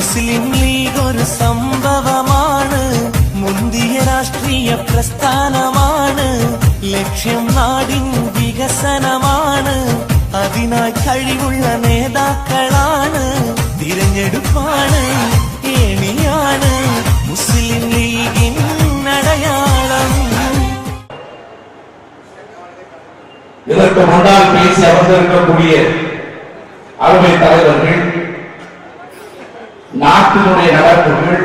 മുസ്ലിം league ഒരു സംഭവമാണ് മുന്തിയ രാഷ്ട്രീയ പ്രസ്ഥാനമാണ് ലക്ഷ്യം നാടിൻ വികസനമാണ് അതിനായി കഴിവുള്ള നേതാക്കളാണ് തിരഞ്ഞെടുപ്പാണ് ഏണിയാണ് മുസ്ലിം ലീഗിൻ അടയാളം இதற்கு முன்னால் பேசி அமர்ந்திருக்கக்கூடிய அருமை தலைவர்கள் நாட்டினுடைய நடப்புகள்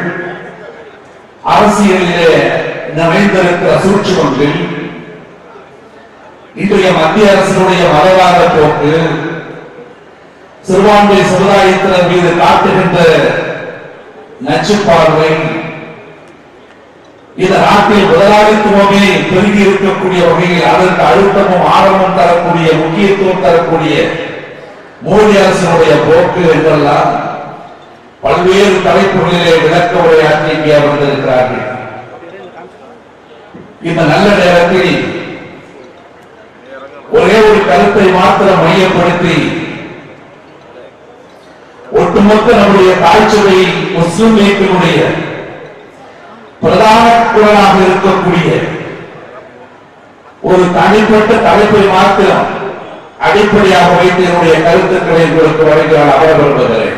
அரசியலிலே நிறைந்திருக்கிற சூழ்ச்சிகளில் இன்றைய மத்திய அரசினுடைய மதவாத போக்கு சிறுபான்மை சமுதாயத்தினர் மீது காட்டுகின்ற நச்சுப்பார்வை இந்த நாட்டில் முதலாளித்துவமே பெருகி இருக்கக்கூடிய வகையில் அதற்கு அழுத்தமும் ஆழமும் தரக்கூடிய முக்கியத்துவம் தரக்கூடிய மோடி அரசினுடைய போக்கு என்றெல்லாம் பல்வேறு தலைப்புகளிலே விளக்க உரையாற்றி இங்கே அமர்ந்திருக்கிறார்கள். இந்த நல்ல நேரத்தில் ஒரே ஒரு கருத்தை மாத்திரம் மையப்படுத்தி ஒட்டுமொத்த நம்முடைய காய்ச்சலை முஸ்லிம் லீக்கினுடைய பிரதான குரலாக இருக்கக்கூடிய ஒரு தனிப்பட்ட தலைப்பை மாத்திரம் அடிப்படையாக வைத்து என்னுடைய கருத்துக்களை உங்களுக்கு வழங்குகிறார் அவர் வருவதில்லை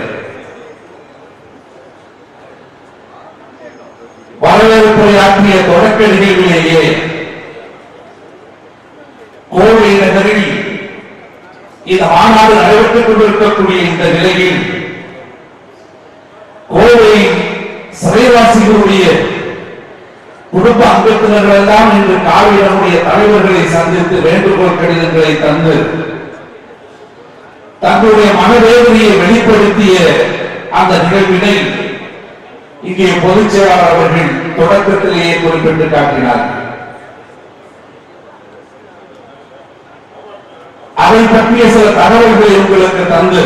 வரவேற்புரை ஆற்றிய தொடக்க நிகழ்விலேயே கோவை நகரில் இந்த மாநாடு நடைபெற்றுக் கொண்டிருக்கக்கூடிய இந்த நிலையில் கோவை சிறைவாசிகளுடைய குடும்ப அங்கத்தினர்கள் எல்லாம் இன்று காலை நம்முடைய தலைவர்களை சந்தித்து வேண்டுகோள் கடிதங்களை தந்து தங்களுடைய மனவேதனையை வெளிப்படுத்திய அந்த நிகழ்வினை இங்கே பொதுச் செயலாளர் அவர்கள் தொடக்கத்திலேயே குறிப்பிட்டு காட்டினார். அதை பற்றிய சில தகவல்களை உங்களுக்கு தந்து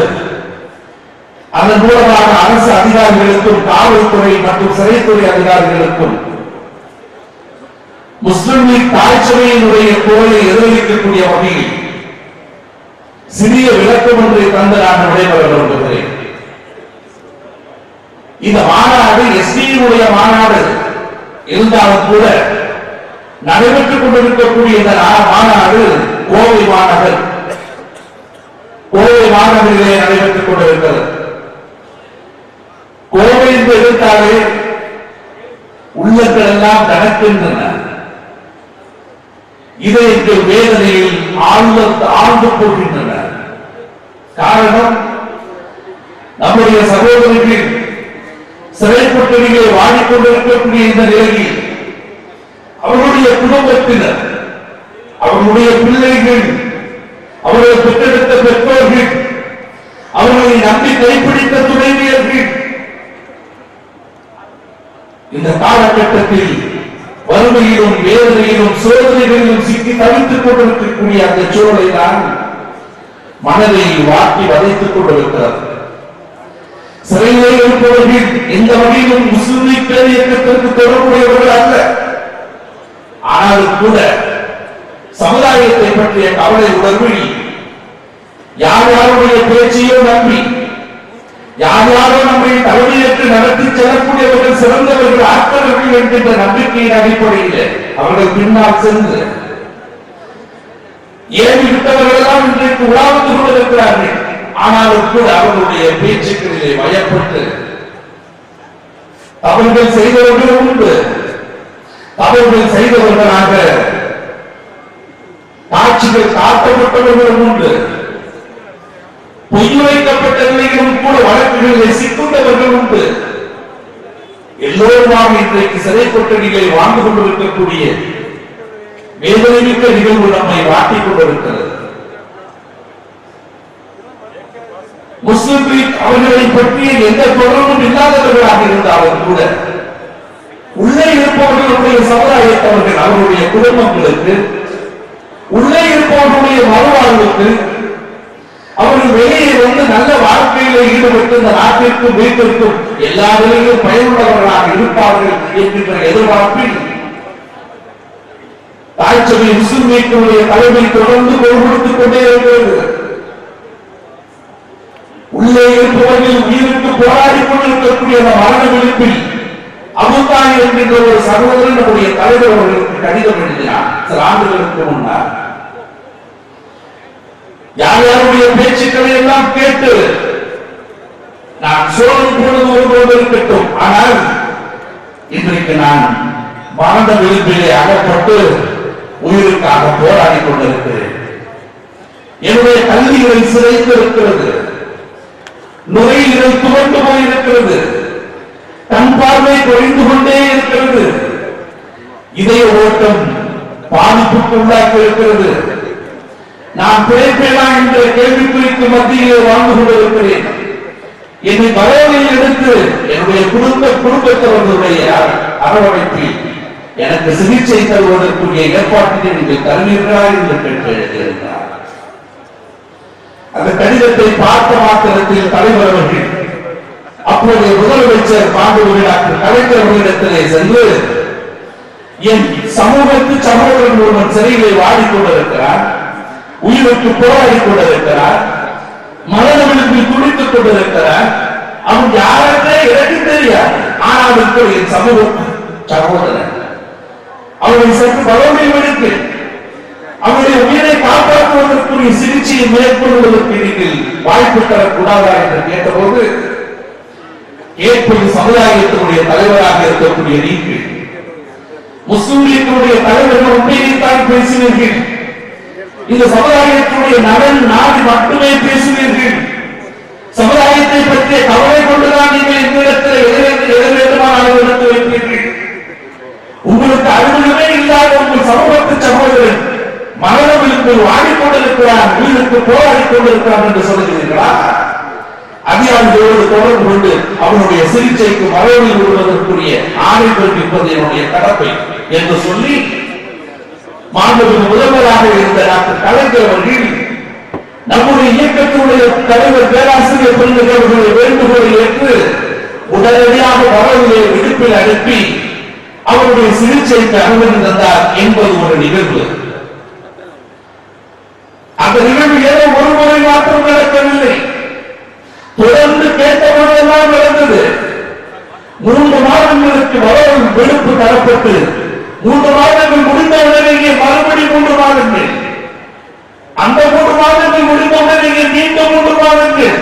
அதன் மூலமாக அரசு அதிகாரிகளுக்கும் காவல்துறை மற்றும் சிறைத்துறை அதிகாரிகளுக்கும் முஸ்லிம் லீக் தாய்ச்சபையினுடைய குரலை எதிரொலிக்கக்கூடிய வகையில் சிறிய விளக்கம் ஒன்றை தந்து நான் விடைபெற விரும்புகிறேன். இந்த மாநாடு எஸ்பியினுடைய மாநாடு இருந்தாலும் கூட நடைபெற்றுக் கொண்டிருக்கக்கூடிய இந்த மாநாடு கோவை மாநகர். கோவை மாநகரிலே நடைபெற்றுக் கொண்டிருக்கிறது. கோவை என்று எடுத்தாலே உள்ளங்கள் எல்லாம் கணக்கின்றன இதயத்தில் வேதனையில் ஆழ்ந்த ஆழ்ந்து போகின்றன காரணம் நம்முடைய சகோதரர்கள் சிறைப்பட்டிகளை வாடிக்கொண்டிருக்கக்கூடிய இந்த நிலையில் அவர்களுடைய குடும்பத்தினர் அவர்களுடைய பிள்ளைகள் அவர்களை பெற்றெடுத்த பெற்றோர்கள் அவர்களை நம்பி கைப்பிடித்த துணைவியர்கள் இந்த காலகட்டத்தில் வறுமையிலும் வேதனையிலும் சோதனைகளிலும் சிக்கி தவித்துக் கொண்டிருக்கக்கூடிய அந்த சூழலை தான் மனதை வாட்டி வதைத்துக் கொண்டிருக்கிறது. சிறையிலே இருப்பவர்கள் எந்த வகையிலும் முஸ்லிம் பேர் இயக்கத்திற்கு தொடர்புடையவர்கள் அல்ல. ஆனாலும் கூட சமுதாயத்தை பற்றிய கவலை உணர்வில் யார் யாருடைய பேச்சையோ நம்பி யார் யாரோ நம்மை தலைமையேற்று நடத்தி செல்லக்கூடியவர்கள் சிறந்தவர்கள் ஆற்றவர்கள் என்கின்ற நம்பிக்கையின் அடிப்படையில் அவர்கள் பின்னால் சென்று ஏறி விட்டவர்கள் எல்லாம் இன்றைக்கு உலாவது கொண்டிருக்கிறார்கள் ஆனாலும் கூட அவர்களுடைய பேச்சுக்களிலே பயப்பட்டு தவறுகள் செய்தவர்கள் உண்டு. தவறுகள் செய்தவர்களாக காட்சிகள் காட்டப்பட்டவர்களும் உண்டு. பொய் வைக்கப்பட்ட நிலையிலும் கூட வழக்குகளிலே சிக்குண்டவர்கள் உண்டு. எல்லோருமாக இன்றைக்கு சிறை கொட்டடிகளை வாழ்ந்து கொண்டிருக்கக்கூடிய வேதனைமிக்க நிகழ்வு நம்மை வாட்டிக் கொண்டிருக்கிறது. முஸ்லிம் லீக் அவர்களை பற்றிய எந்த தொடர்பும் இல்லாதவர்களாக இருந்தாலும் கூட உள்ளே இருப்பவர்களுடைய சமுதாயத்தவர்கள் அவருடைய குடும்பங்களுக்கு உள்ளே இருப்பவர்களுடைய மறுவாழ்வுக்கு அவர்கள் வெளியே வந்து நல்ல வாழ்க்கையில ஈடுபட்டு இந்த நாட்டிற்கும் வீட்டிற்கும் எல்லா நிலையிலும் பயனுள்ளவர்களாக இருப்பார்கள் என்கின்ற எதிர்பார்ப்பில் தாய்ச்சபை முஸ்லிம் லீக்கினுடைய தலைமை தொடர்ந்து கொடுத்துக் கொண்டே இருக்கிறது. உள்ளே இருப்பவர்கள் உயிருக்கு போராடி கொண்டிருக்கக்கூடிய இருக்கக்கூடிய அந்த மரண விழிப்பில் அமுதாய் என்கின்ற ஒரு சகோதரன் நம்முடைய தலைவர் அவர்களுக்கு கடிதம் எழுதினார். சில ஆண்டுகளுக்கு முன்னால் யார் யாருடைய பேச்சுக்களை எல்லாம் கேட்டு நான் சோழன் பொழுது ஒருபோது இருக்கட்டும். ஆனால் இன்றைக்கு நான் மரண விழிப்பிலே அகப்பட்டு உயிருக்காக போராடி கொண்டிருக்கிறேன். என்னுடைய கல்விகளை சிதைத்து இருக்கிறது. நுரையீரல் துவண்டு போயிருக்கிறது கண் பார்வை குறைந்து கொண்டே இருக்கிறது. இதய ஓட்டம் பாதிப்புக்கு உள்ளாக்கி இருக்கிறது. நான் பிழைப்பேனா என்ற கேள்விக்குறிக்கு மத்தியிலே வாழ்ந்து கொண்டிருக்கிறேன். என்னை பரவலில் எடுத்து என்னுடைய குடும்ப குடும்பத்தவர்களுடைய அரவணைப்பில் எனக்கு சிகிச்சை தருவதற்குரிய ஏற்பாட்டினை நீங்கள் தருவீர்களா என்று கேட்டு எழுதியிருந்தார் அந்த கடிதத்தை பார்த்த மாத்திரத்தில் தலைவர் அவர்கள் அப்போதைய முதலமைச்சர் பாண்டுவரி டாக்டர் கலைஞர் அவர்களிடத்திலே சென்று என் சமூகத்து சகோதரன் ஒருவன் சிறையிலே வாடிக்கொண்டிருக்கிறார் உயிருக்கு போராடி கொண்டிருக்கிறார் மரண துடித்துக் கொண்டிருக்கிறார். அவன் யாருக்கே எனக்கு தெரியாது. ஆனால் இப்போ என் சமூக சகோதரன் அவனை சற்று பலமையும் எடுத்து அவனுடைய உயிரை காப்பாற்றுவதற்குரிய சிகிச்சையை மேற்கொள்வதற்கு நீங்கள் வாய்ப்பு தரக்கூடாதா என்று கேட்டபோது ஏற்பது சமுதாயத்தினுடைய தலைவராக இருக்கக்கூடிய நீங்கள் முஸ்லிம் லீக்கினுடைய தலைவர்கள் உண்மையைத்தான் பேசினீர்கள். இந்த சமுதாயத்தினுடைய நலன் நாடு மட்டுமே பேசுவீர்கள் சமுதாயத்தை பற்றிய கவலை கொண்டுதான் நீங்கள் இந்த இடத்தில் எதிர்த்து எதிர் நடந்து வைப்பீர்கள். உங்களுக்கு அறிவுமே இல்லாத உங்கள் சமூகத்து சகோதரன் மரணவிற்கு வாடிக்கொண்டிருக்கிறார் உயிருக்கு போராடி கொண்டிருக்கிறார் என்று சொல்லுகிறீர்களா? அதிகாரிகளோடு தொடர்பு கொண்டு அவனுடைய சிகிச்சைக்கு மரபில் விடுவதற்குரிய ஆணை பிறப்பிப்பது என்னுடைய கடமை என்று சொல்லி மாண்புமிகு முதல்வராக இருந்த டாக்டர் கலைஞர் அவர்கள் நம்முடைய இயக்கத்தினுடைய தலைவர் பேராசிரியர் பெருந்தகை அவர்களுடைய வேண்டுகோளை ஏற்று உடனடியாக வரவிலே விடுப்பில் அனுப்பி அவருடைய சிகிச்சைக்கு அனுமதி தந்தார் என்பது ஒரு நிகழ்வு. அந்த நிகழ்வு ஏதோ ஒரு முறை மாற்றம் நடக்கவில்லை. தொடர்ந்து கேட்டபோதெல்லாம் நடந்தது. மூன்று மாதங்களுக்கு வரவு வெளுப்பு தரப்பட்டு மூன்று மாதங்கள் முடிந்த உடனேயே மறுபடி மூன்று மாதங்கள். அந்த மூன்று மாதங்கள் முடிந்த உடனேயே மீண்டும் மூன்று மாதங்கள்.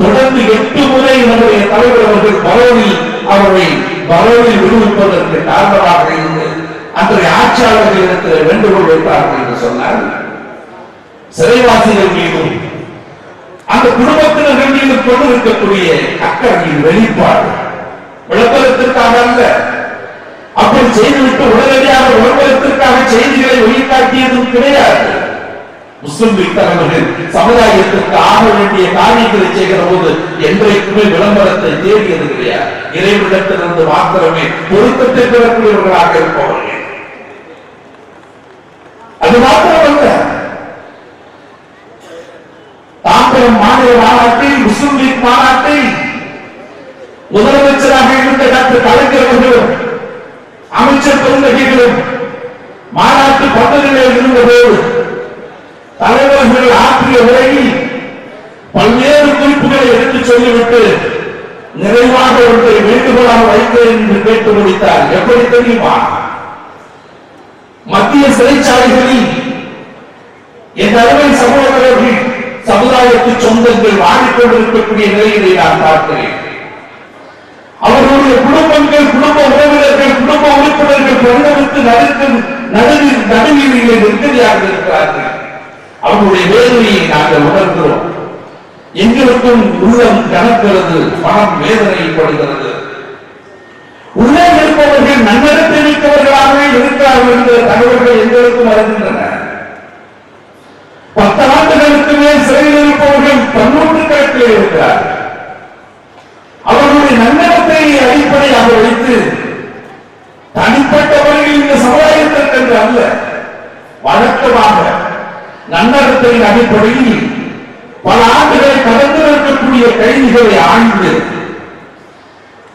தொடர்ந்து எட்டு முறை நம்முடைய தலைவர் அவர்கள் பரவலில் அவரை பரவலில் விடுவிப்பதற்கு காரணமாக இருந்து அன்றைய ஆட்சியாளர்கள் இருக்கிற வேண்டுகோள் வைத்தார்கள் என்று சொன்னார்கள் சிறைவாசிகள் மீதும் அந்த குடும்பத்தினர்கள் மீதும் கொண்டு இருக்கக்கூடிய அக்கறையின் வெளிப்பாடு. விளம்பரத்திற்காக அல்ல. அப்படி செய்துவிட்டு உடனடியாக விளம்பரத்திற்காக செய்திகளை வெளிக்காட்டியதும் கிடையாது. முஸ்லிம் லீக் தலைவர்கள் சமுதாயத்திற்கு ஆக வேண்டிய காரியங்களை செய்கிற போது என்றைக்குமே விளம்பரத்தை தேடியது கிடையாது. இறைவிடத்திலிருந்து மாத்திரமே பொருத்தத்தை பெறக்கூடியவர்களாக இருப்பவர்கள். அது மாத்திரமல்ல. தாம்பரம் மாநில மாநாட்டில் முஸ்லிம் லீக் மாநாட்டில் முதலமைச்சராக இருந்த டாக்டர் கலைஞர் அவர்களும் அமைச்சர் பெருந்தகைகளும் மாநாட்டு பந்தலிலே இருந்தபோது தலைவர்கள் ஆற்றிய உரையில் பல்வேறு குறிப்புகளை எடுத்துச் சொல்லிவிட்டு நிறைவாக ஒன்றை வேண்டுகோளாக வைத்தேன் என்று கேட்டு முடித்தார். எப்படி தெரியுமா? மத்திய சிறைச்சாலைகளில் என் அருமை சகோதரர்கள் சமுதாயத்து சொந்தங்கள் வாடிக்கொண்டிருக்கக்கூடிய நிலையிலே நான் பார்க்கிறேன். அவர்களுடைய குடும்பங்கள் குடும்ப உறவினர்கள் குடும்ப உறுப்பினர்கள் பெருந்தவிற்கு நடுக்கும் நடுவில் நடுவீதியிலே நெருக்கடியாக இருக்கிறார்கள். அவர்களுடைய வேதனையை நாங்கள் உணர்கிறோம். எங்களுக்கும் உள்ளம் கணக்கிறது மனம் வேதனைப்படுகிறது. உள்ளே இருப்பவர்கள் நன்னடத்தை வைத்தவர்களாகவே இருக்கிறார்கள் என்ற தகவல்கள் எங்களுக்கும் வருகின்றன பத்து ஆண்டுகளுக்கு மேல் சிறையில் இருப்பவர்கள் தொன்னூற்று கணக்கில் இருக்கிறார்கள் அவர்களுடைய நன்னடத்தை அடிப்படையாக வைத்து தனிப்பட்ட முறையில் இந்த சமுதாயத்திற்கென்று அல்ல வழக்கமாக அடிப்படையில் பல ஆண்டுகளை கடந்து இருக்கக்கூடிய கைதிகளை ஆய்ந்து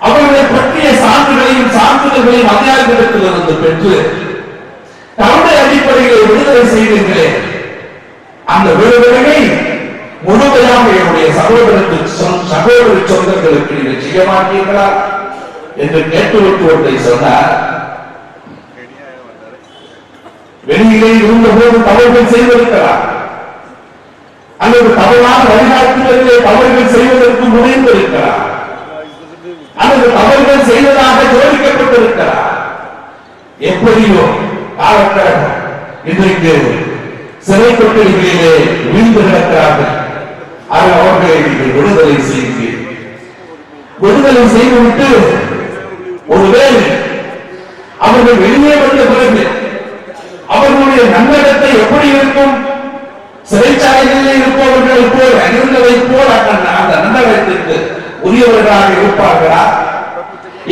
அவர்களை பற்றிய சான்றுகளையும் சான்றிதழ்களையும் அதிகாரிகளிடத்திலிருந்து பெற்று கருணை அடிப்படையில் விடுதலை செய்தீர்களே அந்த விடுதலையை முழுமையாக என்னுடைய சகோதரத்து சொ- சகோதர சொந்தங்களுக்கு நீங்கள் செய்ய மாட்டீர்களா என்று கேட்டுவிட்டு ஒன்றை சொன்னார். வெளியிலே இருந்தபோது தவறுகள் செய்திருக்கிறார் அல்லது தவறான வழிகாட்டுதலிலே தவறுகள் செய்வதற்கு முனைந்திருக்கிறார் அல்லது தவறுகள் செய்வதாக ஜோதிக்கப்பட்டிருக்கிறார். எப்படியோ காலக்கழகம் இன்றைக்கு சிறை கொட்டடிகளிலே வீழ்ந்து கிடக்கிறார்கள். அது அவர்களை நீங்கள் விடுதலை செய்வீர்கள். விடுதலை செய்துவிட்டு ஒருவேளை அவர்கள் வெளியே வந்த பிறகு அவர்களுடைய நன்னடத்தை எப்படி இருக்கும்? சிறைச்சாலைகளில் இருப்பவர்கள் போல் இருந்ததை போல் அந்த அந்த உரியவர்களாக இருப்பார்களா?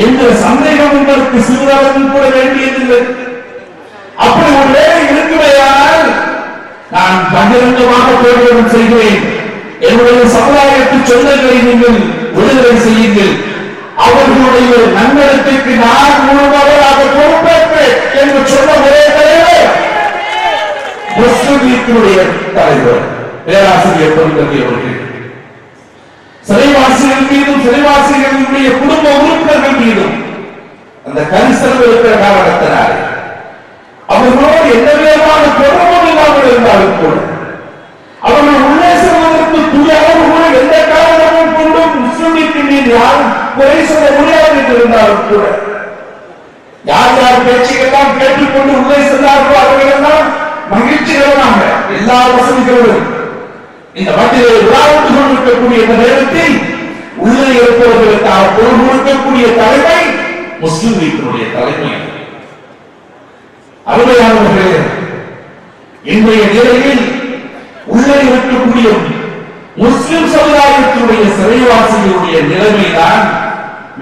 என்ற சந்தேகம் உங்களுக்கு சிறிதளவும் கூட வேண்டியதில்லை. அப்படி ஒரு வேலை இருக்குமையால் நான் பகிரங்கமாக போராட்டம் செய்கிறேன். என்னுடைய சமுதாயத்து சொந்தங்களை நீங்கள் விடுதலை செய்யுங்கள். அவர்களுடைய நன்மை நான் முழுவதாக பொறுப்பேற்பேன் என்று சொன்ன ஒரே தலைவர் முஸ்லிம் தலைவர் பேராசிரியர் பெருந்தகை அவர்கள். சிறைவாசிகள் மீதும் சிறைவாசிகளுடைய குடும்ப உறுப்பினர்கள் மீதும் அந்த கரிசனம் இருக்கிற காரணத்தினால் அவர்களோடு எந்த விதமான தொடர்பும் இல்லாமல் இருந்தாலும் கூட அவர்கள் உள்ளே செல்வதற்கு துணி கூட எந்த காரணமும் கொண்டும் முஸ்லிமிற்கு நீர் யாரும் குறை சொல்ல முடியாது என்று இருந்தாலும் கூட யார் யார் பேச்சுக்கெல்லாம் கேட்டுக்கொண்டு உள்ளே சென்றார்களோ அவர்கள் எல்லா வசதிகளும் இந்த மத்தியிலே விழாவிட்டு கொண்டிருக்கக்கூடிய இந்த நேரத்தில் உள்ளே இருப்பவர்களுக்காக பொருள் கொடுக்கக்கூடிய தலைமை முஸ்லிம் லீக்கினுடைய தலைமை. அருமையானவர்களே இன்றைய நிலையில் உள்ளே இருக்கக்கூடிய முஸ்லிம் சமுதாயத்தினுடைய சிறைவாசிகளுடைய நிலைமைதான்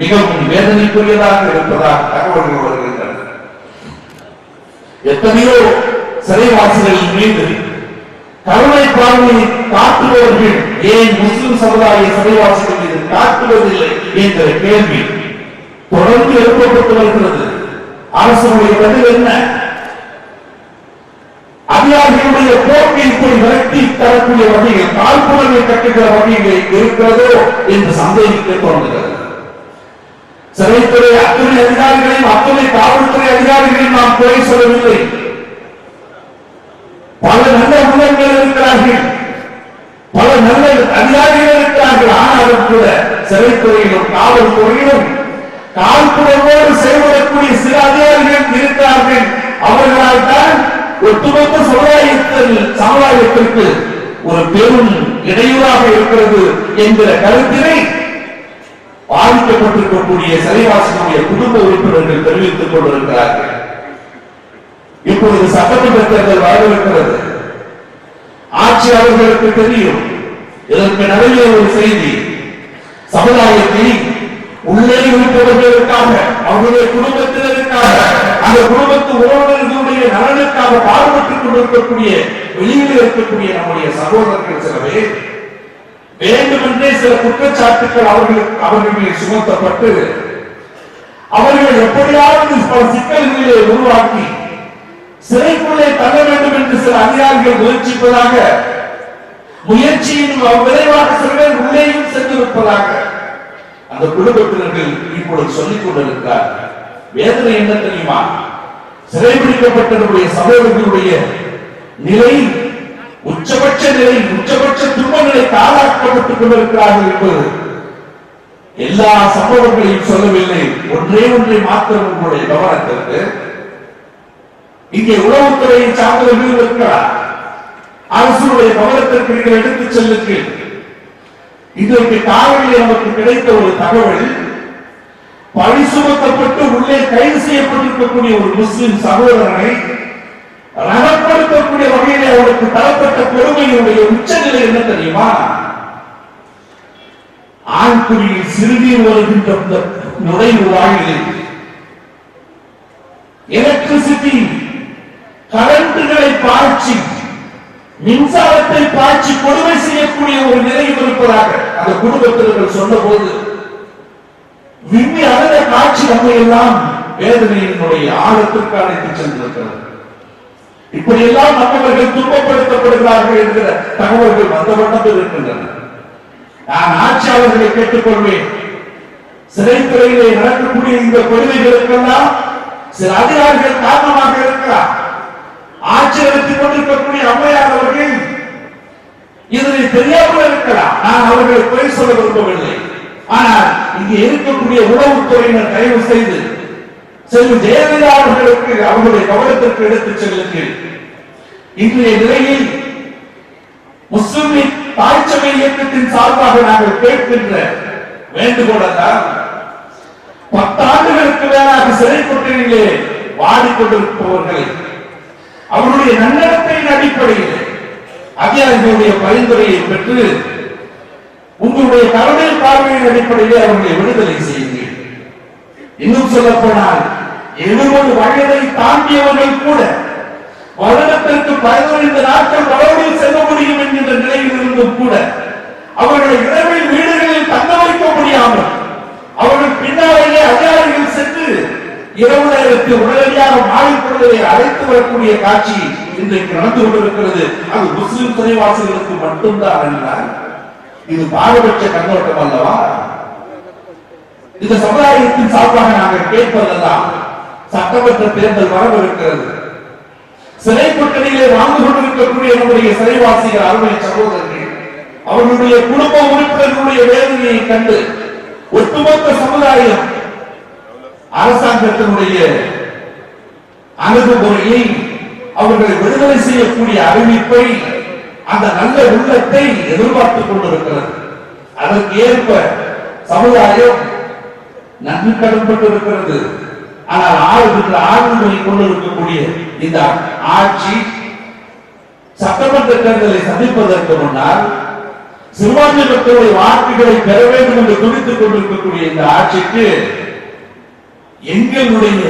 மிகவும் வேதனைக்குரியதாக இருப்பதாக தகவல்கள் வருகின்றன. எத்தனையோ சிறைவாசிகளின் மீது கருணை பார்வையை காட்டுபவர்கள் ஏன் முஸ்லிம் சமுதாய சிறைவாசிகள் மீது காட்டுவதில்லை என்ற கேள்வி தொடர்ந்து எழுப்பப்பட்டு வருகிறது. அரசுடைய பதில் என்ன? அதிகாரிகளுடைய போக்கை இப்படி விரட்டி தரக்கூடிய வகையில் காழ்ப்புணர்வை கட்டுகிற வகையில் இருக்கிறதோ என்று சந்தேகிக்க தோன்றுகிறது. சிறைத்துறை அத்துணை அதிகாரிகளையும் அத்துணை காவல்துறை அதிகாரிகளையும் நாம் குறை சொல்லவில்லை. பல நல்ல உள்ளங்கள் இருக்கிறார்கள். பல நல்ல அதிகாரிகள் இருக்கிறார்கள். ஆனாலும் கூட சிறைத்துறையிலும் காவல்துறையிலும் கால்புறவோடு செயல்படக்கூடிய சில அதிகாரிகள் இருக்கிறார்கள். அவர்களால் தான் ஒட்டுமொத்த சமுதாயத்தில் சமுதாயத்திற்கு ஒரு பெரும் இடையூறாக இருக்கிறது என்கிற கருத்தினை பாதிக்கப்பட்டிருக்கக்கூடிய சிறைவாசிகளுடைய குடும்ப உறுப்பினர்கள் தெரிவித்துக் கொண்டிருக்கிறார்கள். இப்பொழுது சட்டமன்ற தேர்தல் வரவிருக்கிறது ஆட்சியாளர்களுக்கு தெரியும் இதற்கு நிறைய ஒரு செய்தி. சமுதாயத்தில் உள்ளே இருப்பவர்களுக்காக அவர்களுடைய குடும்பத்தினருக்காக அந்த குடும்பத்து உறவினர்களுடைய நலனுக்காக பாடுபட்டுக் கொண்டிருக்கக்கூடிய வெளியில் இருக்கக்கூடிய நம்முடைய சகோதரர்கள் சில பேர் வேண்டுமென்றே சில குற்றச்சாட்டுகள் அவர்களுக்கு அவர்கள் மீது சுமத்தப்பட்டு அவர்கள் எப்படியாவது பல சிக்கல்களை உருவாக்கி சிறைக்குள்ளே தள்ள வேண்டும் என்று சில அதிகாரிகள் முயற்சிப்பதாக முயற்சியின் விளைவாக சில பேர் உள்ளேயும் சென்றிருப்பதாக அந்த குடும்பத்தினர்கள் இப்பொழுது சொல்லிக் கொண்டிருக்கிறார் வேதனை என்ன தெரியுமா? சிறைபிடிக்கப்பட்டவருடைய சகோதரர்களுடைய நிலை உச்சபட்ச நிலை உச்சபட்ச துன்பங்களுக்கு தாளாக்கப்பட்டுக் கொண்டிருக்கிறார்கள் என்பது எல்லா சம்பவங்களையும் சொல்லவில்லை. ஒன்றே ஒன்றை மாத்திரம் உங்களுடைய கவனத்திற்கு இங்கே உளவுத்துறையை சார்ந்தவர்கள் இருக்கிறார் அரசுடைய கவனத்திற்கு நீங்கள் எடுத்துச் செல்லுங்கள். இன்றைக்கு காலையில் நமக்கு கிடைத்த ஒரு தகவல் பழி சுமத்தப்பட்டு உள்ளே கைது செய்யப்பட்டிருக்கக்கூடிய ஒரு முஸ்லிம் சகோதரனை ரணப்படுத்தக்கூடிய வகையில் அவருக்கு தரப்பட்ட பெருமையினுடைய உச்சநிலை என்ன தெரியுமா? ஆண்குறியில் சிறுநீர் வருகின்ற நுழைவு வாயிலில் எனக்கு கரண்ட்களை பாய்ச்சி மின்சாரத்தை பாய்ச்சி கொடுமை செய்யக்கூடிய ஒரு நிலையில் இருப்பதாக அந்த குடும்பத்தினர்கள் சொன்னபோது விம்மி அழுத காட்சி நம்மை எல்லாம் வேதனையினுடைய ஆழத்திற்கு அழைத்து சென்றிருக்கிறது. இப்படியெல்லாம் நம்மவர்கள் துன்பப்படுத்தப்படுகிறார்கள் என்கிற தகவல்கள் வந்த வண்ணத்தில் இருக்கின்றன. நான் ஆட்சியாளர்களை கேட்டுக்கொள்வேன். சிறைத்துறையிலே நடக்கக்கூடிய இந்த கொடுமைகளுக்கெல்லாம் சில அதிகாரிகள் காரணமாக இருக்கிறார். ஆட்சி நடத்திக் கொண்டிருக்கக்கூடிய அம்மையார் அவர்கள் இதனை தெரியாமல் இருக்கலாம். நான் அவர்களை குறை சொல்ல விரும்பவில்லை. ஆனால் இங்கே இருக்கக்கூடிய உளவுத்துறையினர் தயவு செய்து செல்வி ஜெயலலிதா அவர்களுக்கு அவர்களுடைய கவனத்திற்கு எடுத்துச் செல்லுங்கள். இன்றைய நிலையில் முஸ்லிம் தாய்ச்சபை இயக்கத்தின் சார்பாக நாங்கள் கேட்கின்ற வேண்டுகோள் என்றால் பத்தாண்டுகளுக்கு மேலாக சிறை கொட்டிலே வாடிக்கொண்டிருப்பவர்களை அவருடைய நன்னடத்தையின் அடிப்படையில் அதிகாரிகளுடைய பரிந்துரையை பெற்று உங்களுடைய கருணை பார்வையின் அடிப்படையிலே அவர்களை விடுதலை செய்யுங்கள். இன்னும் சொல்ல போனால் எழுபது வயதை தாண்டியவர்கள் கூட வருடத்திற்கு பதினைந்து நாட்கள் வளவில் செல்ல முடியும் என்கின்ற நிலையில் இருந்தும் கூட அவர்களை இரவில் வீடுகளில் தங்க வைக்க முடியாமல் அவர்கள் பின்னாலேயே அதிகாரிகள் சென்று இரவு நேரத்தில் உடனடியாக மாறிக்கொள்வதை அழைத்து வரக்கூடிய காட்சி இன்றைக்கு நடந்து கொண்டிருக்கிறது. அது முஸ்லிம் சிறைவாசிகளுக்கு மட்டும்தான் என்றால் இது பாரபட்ச கண்ணோட்டம் அல்லவா? இந்த சமுதாயத்தின் சார்பாக நாங்கள் கேட்பதெல்லாம் சட்டமன்ற தேர்தல் வரவிருக்கிறது. சிறை கொட்டடியிலே வாழ்ந்து கொண்டிருக்கக்கூடிய நம்முடைய சிறைவாசிகள் அருமை சகோதரர்கள் அவர்களுடைய குடும்ப உறுப்பினர்களுடைய வேதனையை கண்டு ஒட்டுமொத்த சமுதாயம் அரசாங்கத்தினுடைய அணுகுமுறையை அவர்களை விடுதலை செய்யக்கூடிய அறிவிப்பை அந்த நல்ல உள்ளத்தை எதிர்பார்த்துக் கொண்டிருக்கிறது. அதற்கு ஏற்ப சமுதாயம் நன்கு கடன்பட்டு இருக்கிறது ஆனால் ஆளுகின்ற ஆளுநரை கொண்டிருக்கக்கூடிய இந்த ஆட்சி சட்டமன்ற தேர்தலை சந்திப்பதற்கு முன்னால் சிறுபான்மை மக்களுடைய வாக்குகளை பெற வேண்டும் என்று துடித்துக் கொண்டிருக்கக்கூடிய இந்த ஆட்சிக்கு எங்களுடைய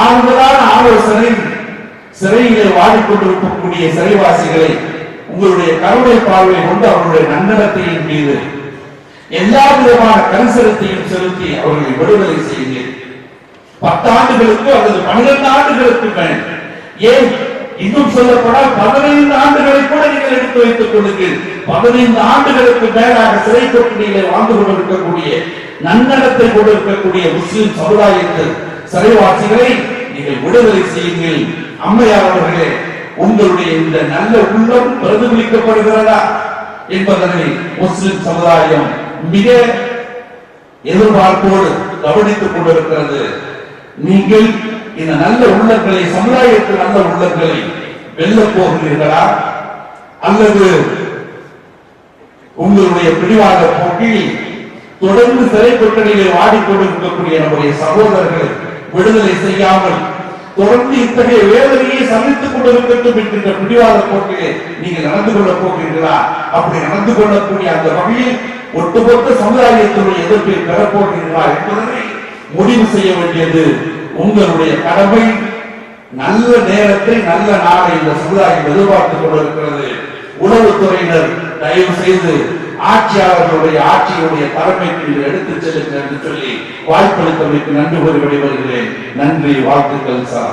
ஆறுதலான ஆலோசனை சிறையில் வாடிக்கொண்டிருக்கக்கூடிய சிறைவாசிகளை உங்களுடைய கருணை பார்வை கொண்டு அவர்களுடைய நன்னடத்தையின் மீது எல்லா விதமான கரிசனத்தையும் செலுத்தி அவர்களை விடுதலை செய்யுங்கள். பத்தாண்டுகளுக்கு அல்லது பன்னிரண்டு ஆண்டுகளுக்கு மேல் ஏன் இன்னும் சொல்லப்படால் பதினைந்து ஆண்டுகளை கூட நீங்கள் எடுத்து வைத்துக் கொள்ளுங்கள். பதினைந்து ஆண்டுகளுக்கு மேலாக சிறை கொட்டிலே வாழ்ந்து கொண்டிருக்கக்கூடிய நன்னடத்தை கொண்டிருக்கக்கூடிய முஸ்லிம் சமுதாயத்தில் சிறைவாசிகளை நீங்கள் விடுதலை செய்யுங்கள். அம்மையார் அவர்களே உங்களுடைய இந்த நல்ல உள்ளம் பிரதிபலிக்கப்படுகிறதா என்பதனை முஸ்லிம் சமுதாயம் மிக எதிர்பார்ப்போடு கவனித்துக் கொண்டிருக்கிறது. நீங்கள் இந்த நல்ல உள்ளங்களை சமுதாயத்தில் நல்ல உள்ளங்களை வெல்ல போகிறீர்களா? அல்லது உங்களுடைய பிடிவாத போக்கில் தொடர்ந்து சிறை கொட்டடியிலே வாடிக்கொண்டிருக்கக்கூடிய நம்முடைய சகோதரர்கள் விடுதலை செய்யாமல் தொடர்ந்து இத்தகைய வேதனையை சந்தித்துக் கொண்டிருக்கட்டும் என்கின்ற பிடிவாத போக்கிலே நீங்கள் நடந்து கொள்ளப் போகிறீர்களா? அப்படி நடந்து கொள்ளக்கூடிய அந்த வகையில் ஒட்டுமொத்த சமுதாயத்தினுடைய எதிர்ப்பை பெறப்போகிறீர்களா என்பதனை முடிவு செய்ய வேண்டியது உங்களுடைய கடமை நல்ல நேரத்தை நல்ல நாளை இந்த சமுதாயம் எதிர்பார்த்துக் கொண்டிருக்கிறது. உளவுத்துறையினர் தயவு செய்து ஆட்சியாளர்களுடைய ஆட்சியுடைய தலைமைக்கு நீங்கள் எடுத்துச் செல்லுங்கள் என்று சொல்லி வாய்ப்பளித்தமைக்கு நன்றி கூறி விடைபெறுகிறேன். நன்றி வாழ்த்துக்கள் சார்.